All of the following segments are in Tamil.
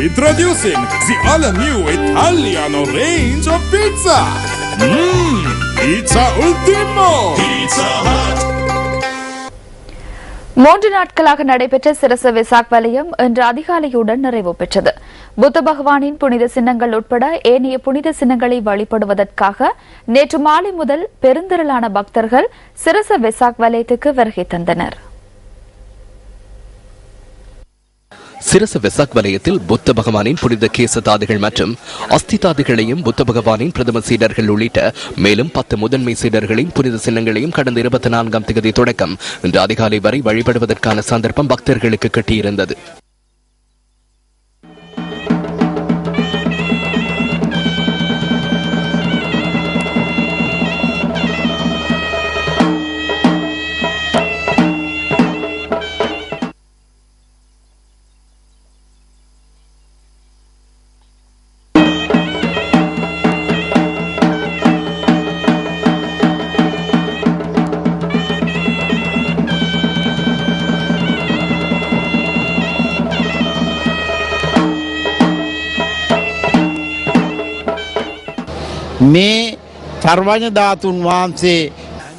Introducing the all-new Italiano range of pizza. Mmm, Pizza Ultimo. Pizza Hut. மூன்று நாட்களாக நடைபெற்ற சிரச விசாக் வலயம் இன்று அதிகாலையுடன் நிறைவு பெற்றது புத்த பகவானின் புனித சின்னங்கள் உட்பட ஏனைய புனித சின்னங்களை வழிபடுவதற்காக நேற்று மாலை முதல் பெருந்திரளான பக்தர்கள் சிரச விசாக் வலயத்துக்கு வருகை தந்தனர் சிரச வெசாக் வலயத்தில் புத்த பகவானின் புனித கேசதாதிகள் மற்றும் அஸ்திதாதிகளையும் புத்த பகவானின் பிரதம சீடர்கள் உள்ளிட்ட மேலும் பத்து முதன்மை சீடர்களின் புனித சின்னங்களையும் கடந்த இருபத்தி நான்காம் தேதி தொடக்கம் இன்று அதிகாலை வரை வழிபடுவதற்கான சந்தர்ப்பம் பக்தர்களுக்கு கிட்டியிருந்தது. මේ සර්වඥ ධාතුන් වහන්සේ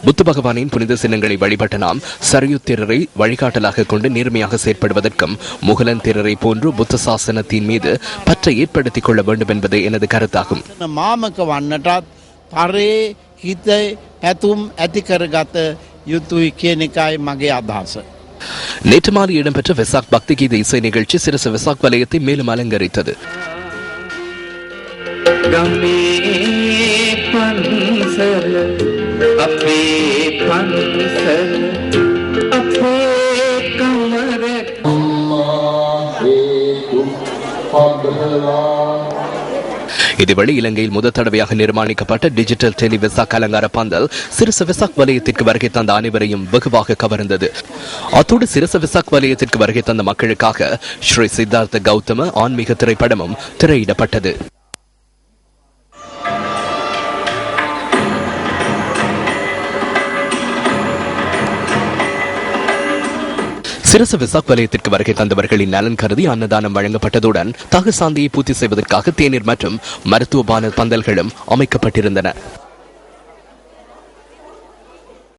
புத்த பகவானின் புனித சின்னங்களை வழிபட்ட நாம் சரியு தேரரை வழிகாட்டலாக கொண்டு நேர்மையாக செயற்படுவதற்கும் முகலன் தேரரை போன்று புத்த சாசனத்தின் மீது பற்றை ஏற்படுத்திக் கொள்ள வேண்டும் என்பதே எனது கருத்தாகும் මාමක වන්නටත් තරේ හිත පැතුම් ඇති කරගත යුතුයි කියන එකයි මගේ අදහස. நேற்று மாலை இடம்பெற்ற வெசாக் பக்தி கீத இசை நிகழ்ச்சி சிரச வெசாக் வலயத்தை மேலும் அலங்கரித்தது பன்சல் அப்பே பன்சல் அப்பே கமர. இதுவழி இலங்கையில் முதல் தடவையாக நிர்மாணிக்கப்பட்ட டிஜிட்டல் டெலி விசாக் அலங்கார பந்தல் சிறுச விசாக் வலயத்திற்கு வருகை தந்த அனைவரையும் வெகுவாக கவர்ந்தது. அத்தோடு சிறுச விசாக் வலயத்திற்கு வருகை தந்த மக்களுக்காக ஸ்ரீ சித்தார்த்த கௌதம ஆன்மீக திரைப்படமும் திரையிடப்பட்டது. சிரச விசாக் வலயத்திற்கு வருகை தந்தவர்களின் நலன் கருதி அன்னதானம் வழங்கப்பட்டதுடன் தகு சாந்தியை பூர்த்தி செய்வதற்காக தேநீர் மற்றும் மருத்துவ பான பந்தல்களும் அமைக்கப்பட்டிருந்தன.